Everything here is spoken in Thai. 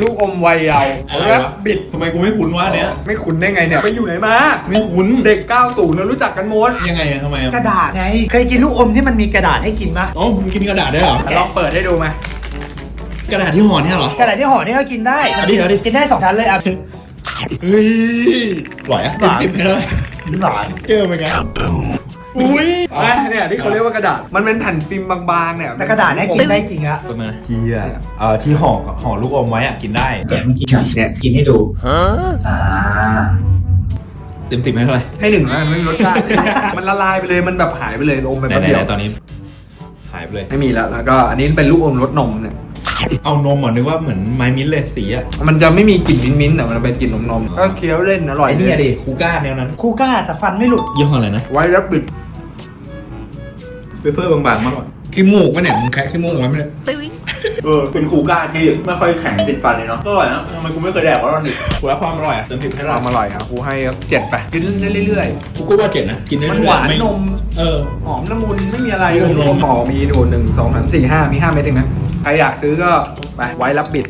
ลูกอมวัยเยาว์อะไรแรปวะบิด ทำไมกูไม่คุ้นวะอันเนี้ยไม่คุ้นได้ไงเนี่ย ไปอยู่ไหนมา ไม่คุ้นเด็ก 90เรารู้จักกันหมดยังไงอะทำไมอะกระดาษไง เคยกินลูกอมที่มันมีกระดาษให้กินปะอ๋อมึงกินกระดาษได้เหรอ ลองเปิดให้ดูไหมกระดาษที่ห่อเนี่ยเหรอ กระดาษที่ห่อนี่ก็กินได้เอาดิเอาดิ กินได้สองชั้นเลยอะ เฮ้ยอร่อยอะหวาน เต็มสิบให้เลยหวานเจอเป็นไง อุ้ยอะเนี่ยที่เขาเรียกว่ากระดาษ มันเป็นแผ่นฟิล์มบางๆเนี่ยแต่กระดาษเนี่ยกินได้จริงอะประมาณที่อะเอ่อที่ห่อห่อลูกอมไว้อะกินได้แกะมันกินกันเนี่ยกินให้ดูอ่าเต็มสิบให้เท่าไหร่ให้หนึ่งแล้วไม่มีรสชาติ มันละลายไปเลยมันแบบหายไปเลยอมไปไหนแป๊บไหนเดียวไหนตอนนี้ หายไปเลย ไม่มีแล้วแล้วก็อันนี้เป็นลูกอมรสนมเนี่ย เอานมเหมือนนึกว่าเหมือนไม้มิ้นท์เลยสีอะมันจะไม่มีกลิ่นมิ้นท์ๆแต่มันเป็นกลิ่นนมๆก็เคี้ยวเล่นอร่อยไอ้เนี่ยดิคูก้าแนวนั้นคูก้าแต่ฟันไม่หลุด ยี่ห้ออะไรนะไว้แล้วบิดเวเฟอร์บางๆมากกว่าขี้มูกปะเนี่ยมึงแคะขี้มูกไว้ไหมเนี่ย เออเป็นคูก้าที่ไม่ค่อยแข็งติดฟันเลยเนาะก็อร่อยนะทำไมกูไม่เคยแดกวะตอนเด็กกูว่าความอร่อยอะเต็มสิบให้คเราวามอร่อยอะกูให้เจ็ดไปกินได้เรื่อยกูก็ว่าเจ็ดนะ กินได้ๆ มันเรื่หอยวานๆไม่นมเออ หอมละมุนไม่มีอะไรนมนมหอมมีโดนหนึ่งสองสามสี่ห้ามีห้าเม็ดเองนะ ใครอยากซื้อก็ไปไว้รับบิด